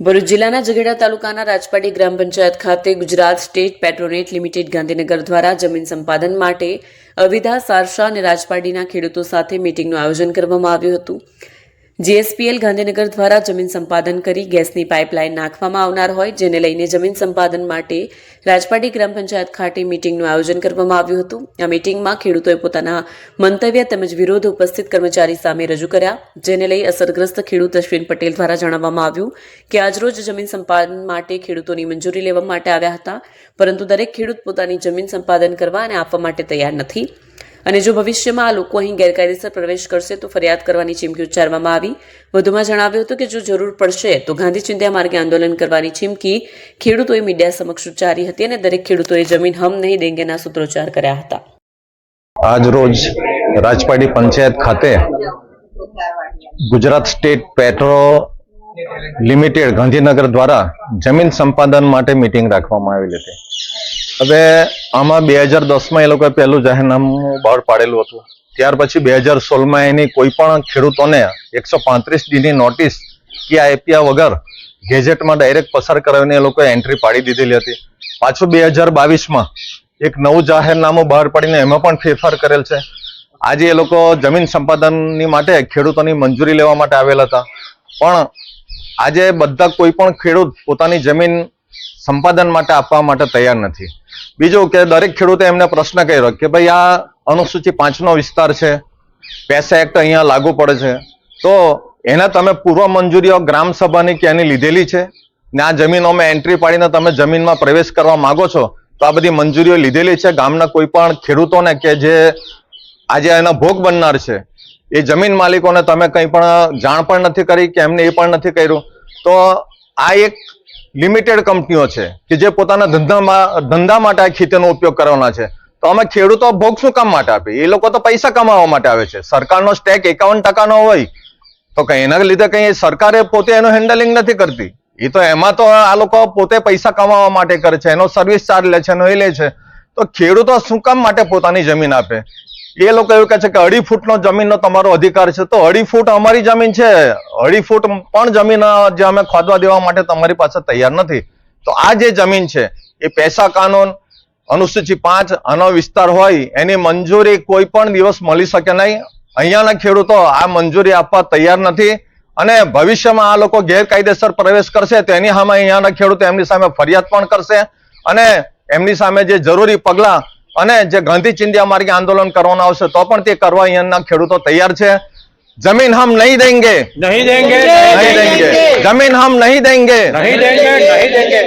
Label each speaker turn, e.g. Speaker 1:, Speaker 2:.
Speaker 1: ભરૂચ જિલ્લાના ઝઘડા તાલુકાના રાજપાટી ગ્રામ પંચાયત ખાતે Gujarat State Petronet Limited Gandhinagar દ્વારા જમીન સંપાદન માટે અવિધા સારશા અને રાજપાટીના ખેડૂતો સાથે મીટિંગનું આયોજન કરવામાં આવ્યું હતું. જીએસપીએલ ગાંધીનગર દ્વારા જમીન સંપાદન કરી ગેસની પાઇપલાઇન નાખવામાં આવનાર હોય, જેને લઈને જમીન સંપાદન માટે રાજપાટી ગ્રામ પંચાયત ખાતે મીટિંગનું આયોજન કરવામાં આવ્યું હતું. આ મીટિંગમાં ખેડૂતોએ પોતાના મંતવ્ય તેમજ વિરોધ ઉપસ્થિત કર્મચારી સામે રજૂ કર્યા, જેને લઈ અસરગ્રસ્ત ખેડૂત અશ્વિન પટેલ દ્વારા જણાવવામાં આવ્યું કે આજરોજ જમીન સંપાદન માટે ખેડૂતોની મંજૂરી લેવા માટે આવ્યા હતા, પરંતુ દરેક ખેડૂત પોતાની જમીન સંપાદન કરવા અને આપવા માટે તૈયાર નથી. અને જો ભવિષ્યમાં આ લોકો અહીં ગેરકાયદેસર પ્રવેશ કરશે તો ફરિયાદ કરવાની ચીમકી ઉચ્ચારવામાં આવી. વધુમાં જણાવ્યું હતું કે જો જરૂર પડશે તો ગાંધી ચિંધ્યા માર્ગે આંદોલન કરવાની ચીમકી ખેડૂતોએ મીડિયા સમક્ષ ઉચ્ચારી હતી અને દરેક ખેડૂતોએ જમીન હમ નહીં દેંગેના સૂત્રોચ્ચાર કર્યા હતા.
Speaker 2: આજ રોજ રાજપાટી પંચાયત ખાતે Gujarat State Petro Limited Gandhinagar દ્વારા જમીન સંપાદન માટે મીટિંગ રાખવામાં આવેલી હતી. હવે આમાં બે હજાર દસમાં એ લોકોએ પહેલું જાહેરનામું બહાર પાડેલું હતું. ત્યાર પછી બે હજાર સોળમાં એની કોઈ પણ ખેડૂતોને એકસો પાંત્રીસ દીની નોટિસ કે આપ્યા વગર ગેજેટમાં ડાયરેક્ટ પસાર કરાવીને એ લોકોએ એન્ટ્રી પાડી દીધેલી હતી. પાછું બે હજાર બાવીસમાં એક નવું જાહેરનામું બહાર પાડીને એમાં પણ ફેરફાર કરેલ છે. આજે એ લોકો જમીન સંપાદનની માટે ખેડૂતોની મંજૂરી લેવા માટે આવેલા હતા. પણ આજે બધા કોઈ પણ ખેડૂત પોતાની જમીન સંપાદન માટે આપવા માટે તૈયાર નથી. બીજું કે દરેક ખેડૂતે એમને પ્રશ્ન કર્યો કે ભાઈ આ અનુસૂચિ પાંચનો વિસ્તાર છે, પૈસા એક્ટ અહીંયા લાગુ પડે છે. તો એના તમે પૂર્વ મંજૂરીઓ ગ્રામ સભાની કે એની લીધેલી છે? ને આ જમીનોમાં એન્ટ્રી પાડીને તમે જમીનમાં પ્રવેશ કરવા માંગો છો, તો આ બધી મંજૂરીઓ લીધેલી છે. ગામના કોઈ પણ ખેડૂતોને કે જે આજે એના ભોગ બનનાર છે, એ જમીન માલિકોને તમે કંઈ પણ જાણ પણ નથી કરી કે એમને એ પણ નથી કર્યું. તો આ એક લિમિટેડ કંપનીઓ છે કે જે પોતાના ધંધામાં, ધંધા માટે આ ખેતીનો ઉપયોગ કરવાના છે. તો અમે ખેડૂતો ભોગ શું કામ માટે આપે એ લોકો તો પૈસા કમાવા માટે આવે છે. સરકારનો સ્ટેક એકાવન ટકાનો હોય, તો કઈ એના લીધે કઈ સરકારે પોતે એનું હેન્ડલિંગ નથી કરતી. એ તો એમાં તો આ લોકો પોતે પૈસા કમાવા માટે કરે છે. એનો સર્વિસ ચાર્જ લે છે એનો એ લે છે. તો ખેડૂતો શું કામ માટે પોતાની જમીન આપે? એ લોકો એવું કહે છે કે અઢી ફૂટનો જમીનનો તમારો અધિકાર છે. તો અઢી ફૂટ અમારી જમીન છે. અઢી ફૂટ પણ જમીન જે અમે ખોદવા દેવા માટે તમારી પાસે તૈયાર નથી. તો આ જે જમીન છે, એ પૈસા કાનૂન અનુસૂચિત પાંચ, આનો વિસ્તાર હોય, એની મંજૂરી કોઈ પણ દિવસ મળી શકે નહીં. અહીંયાના ખેડૂતો આ મંજૂરી આપવા તૈયાર નથી. અને ભવિષ્યમાં આ લોકો ગેરકાયદેસર પ્રવેશ કરશે, તો એની સામે અહીંયાના ખેડૂતો એમની સામે ફરિયાદ પણ કરશે. અને એમની સામે જે જરૂરી પગલા અને જે ગાંધી ચિંધ્યા માર્ગે આંદોલન કરવાનું આવશે તો પણ તે કરવા અહીંયાના ખેડૂતો તૈયાર છે. જમીન હમ નહીં દેંગે.
Speaker 3: નહીં દેંગે.
Speaker 2: નહીં દેંગે. જમીન હમ નહીં દેંગે.
Speaker 3: નહીં દેંગે નહીં દેંગે.